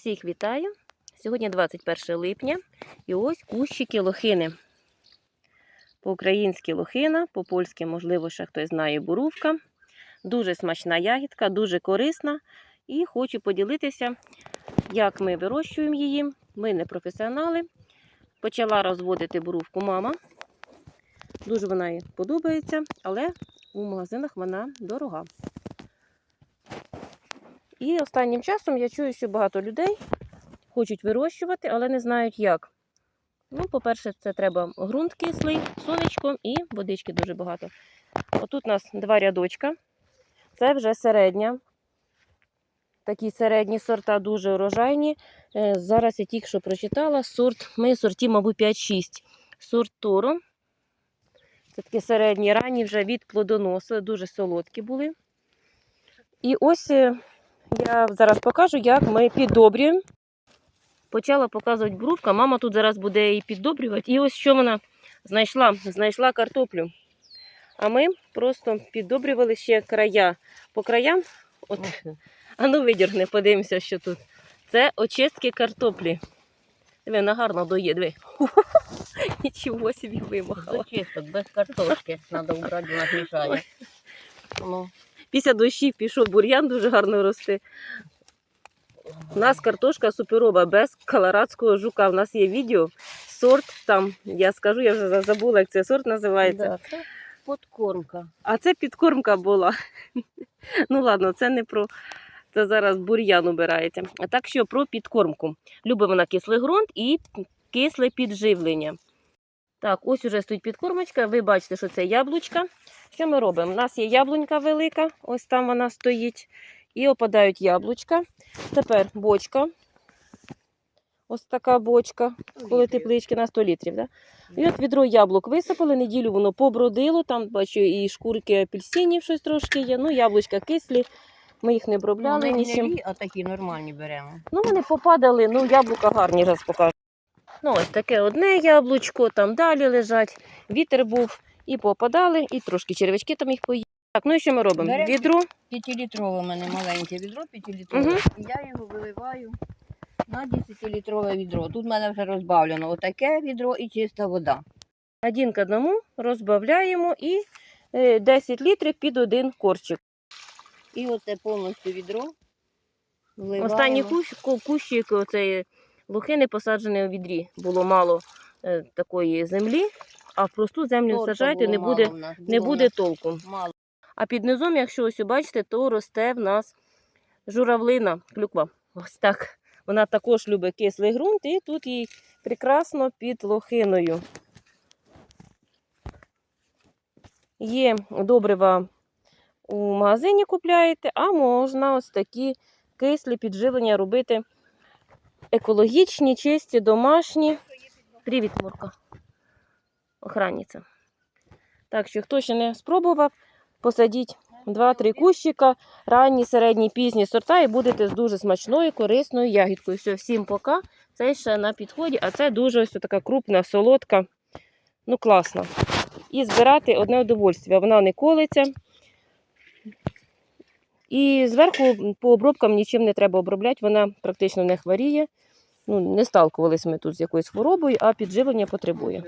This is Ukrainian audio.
Всіх вітаю! Сьогодні 21 липня і ось кущики лохини. По-українськи лохина, по-польськи, можливо, ще хтось знає бурувка. Дуже смачна ягідка, дуже корисна. І хочу поділитися, як ми вирощуємо її. Ми не професіонали. Почала розводити бурувку мама. Дуже вона їй подобається, але у магазинах вона дорога. І останнім часом я чую, що багато людей хочуть вирощувати, але не знають як. Ну, по-перше, це треба ґрунт кислий, сонечко і водички дуже багато. Отут у нас два рядочка. Це вже середня. Такі середні сорта дуже урожайні. Е, Зараз я тільки що прочитала сорт. Ми сортів, мабуть, 5-6. Сорт Торо. Це такі середні ранні вже від плодоносу, дуже солодкі були. І ось е, я зараз покажу, як ми піддобрюємо. Почала показувати брувка. Мама тут зараз буде її піддобрювати. І ось що вона знайшла? Знайшла картоплю. А ми просто піддобрювали ще края. По краям, от, а ну видіргни, подивимося, що тут. Це очистки картоплі. Диви, вона гарно доє, диви. Нічого собі вимахала. Зачисток, без картошки. Надо убрати, вона мішає. Після дощів пішов бур'ян, дуже гарно росте. У нас картошка суперова, без колорадського жука. У нас є відео, сорт там, я скажу, я вже забула, як цей сорт називається. да, це подкормка. А це підкормка була. Ну ладно, це не про. Це зараз бур'ян убирається. А так що про підкормку. Любить вона кислий ґрунт і кисле підживлення. Так, ось уже стоїть підкормочка. Ви бачите, що це яблучка. Що ми робимо? У нас є яблунька велика, ось там вона стоїть. І опадають яблучка. Тепер бочка. Ось така бочка, коли теплички на 100 літрів. Да? І от відро яблук висипали, неділю воно побродило, там бачу і шкурки апельсинів щось трошки є. Ну, яблучка кислі, ми їх не обробляли Ну, не нічим. а такі нормальні беремо. Ну, вони попадали, ну, яблука гарні, зараз покажу. Ну, ось таке одне яблучко, там далі лежать, вітер був, і попадали, і трошки червячки там їх поїли. Так, ну і що ми робимо? Беремо. Відро. П'ятилітрове у мене маленьке відро, п'ятилітрове. Мгм. І я його виливаю на 10-літрове відро. Тут в мене вже розбавлено отаке відро і чиста вода. Один к одному розбавляємо і е, 10 літрів під один корчик. І оце повністю відро вливаємо. Останній кущ, ку- кущик оцеї лохини посаджений у відрі. Було мало е, такої землі, а в просту землю Торфа саджайте, було не буде, нас, не буде толку. Мало. А під низом, якщо ось бачите, то росте в нас журавлина, клюква. Ось так. Вона також любить кислий ґрунт, і тут їй прекрасно під лохиною. Є добрива у магазині купляєте, а можна ось такі кислі підживлення робити екологічні, чисті, домашні. Привіт, Мурка. Охранниця. Так що, хто ще не спробував, посадіть 2-3 кущика, ранні, середні, пізні сорта, і будете з дуже смачною, корисною ягідкою. Все, всім пока. Це ще на підході, а це дуже ось така крупна, солодка. Ну, класно. І збирати одне удовольствие. Вона не колиться. І зверху по обробкам нічим не треба обробляти, вона практично не хворіє. Ну, не сталкувалися ми тут з якоюсь хворобою, а підживлення потребує.